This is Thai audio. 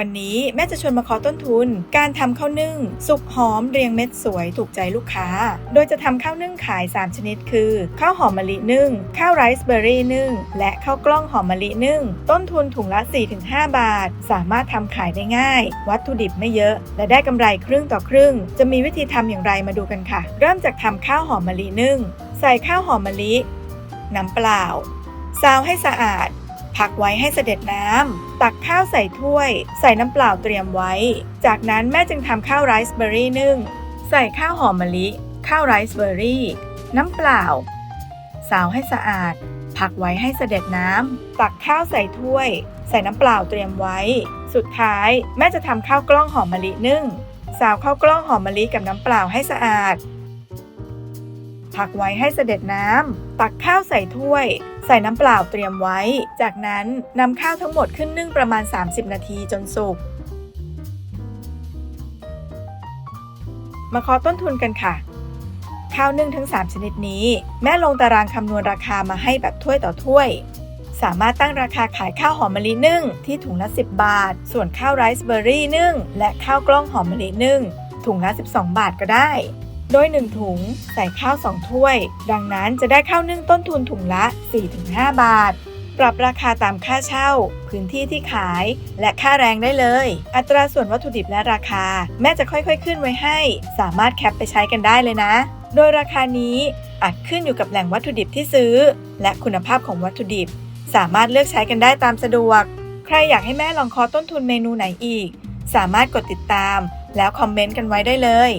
วันนี้แม่จะชวนมาขอต้นทุน การทำข้าวนึ่ง สุกหอมเรียงเม็ดสวยถูกใจลูกค้า โดยจะทำข้าวนึ่งขาย 3 ชนิดคือ ข้าวหอมมะลินึ่ง ข้าวไรซ์เบอร์รี่นึ่ง และข้าวกล้องหอมมะลินึ่ง ต้นทุนถุงละ 4-5 บาท สามารถทำขายได้ง่าย วัตถุดิบไม่เยอะ และได้กำไรครึ่งต่อครึ่ง จะมีวิธีทำอย่างไรมาดูกันค่ะ เริ่มจากทำข้าวหอมมะลินึ่ง ใส่ข้าวหอมมะลิ น้ำเปล่าซาวให้สะอาด พักไว้ให้เสด็จน้ำ ตักข้าวใส่ถ้วย ใส่น้ำเปล่าเตรียมไว้ จากนั้นแม่จึงทำข้าวไรซ์เบอร์รี่นึ่ง ใส่ข้าวหอมมะลิ ข้าวไรซ์เบอร์รี่ น้ำเปล่า สาวให้สะอาด พักไว้ให้เสด็จน้ำ ตักข้าวใส่ถ้วย ใส่น้ำเปล่าเตรียมไว้ สุดท้ายแม่จะทำข้าวกล้องหอมมะลินึ่ง สาวข้าวกล้องหอมมะลิกับน้ำเปล่าให้สะอาด พักไว้ให้เสด็จน้ำตักข้าวใส่ถ้วย ใส่น้ำเปล่าเตรียมไว้ จากนั้นนำข้าวทั้งหมดขึ้นนึ่งประมาณ 30 นาทีจนสุกมาเคาะต้นทุนกันค่ะ ข้าวนึ่งทั้ง 3 ชนิดนี้ แม่ลงตารางคำนวณราคามาให้แบบถ้วยต่อถ้วย สามารถตั้งราคาขายข้าวหอมมะลินึ่งที่ถุงละ 10 บาท ส่วนข้าวไรซ์เบอร์รี่นึ่งและข้าวกล้องหอมมะลินึ่งถุงละ 12 บาทก็ได้ โดย 1 ถุงใส่ข้าว 2 ถ้วย ดังนั้นจะได้ข้าวนึ่งต้นทุนถุงละ 4-5 บาท ปรับราคาตามค่าเช่า พื้นที่ที่ขาย และค่าแรงได้เลย อัตราส่วนวัตถุดิบและราคา แม่จะค่อยๆ ขึ้นไว้ให้ สามารถแคปไปใช้กันได้เลยนะ โดยราคานี้อาจขึ้นอยู่กับแหล่งวัตถุดิบที่ซื้อ และคุณภาพของวัตถุดิบ สามารถเลือกใช้กันได้ตามสะดวก ใครอยากให้แม่ลองคอต้นทุนเมนูไหนอีก สามารถกดติดตาม แล้วคอมเมนต์กันไว้ได้เลย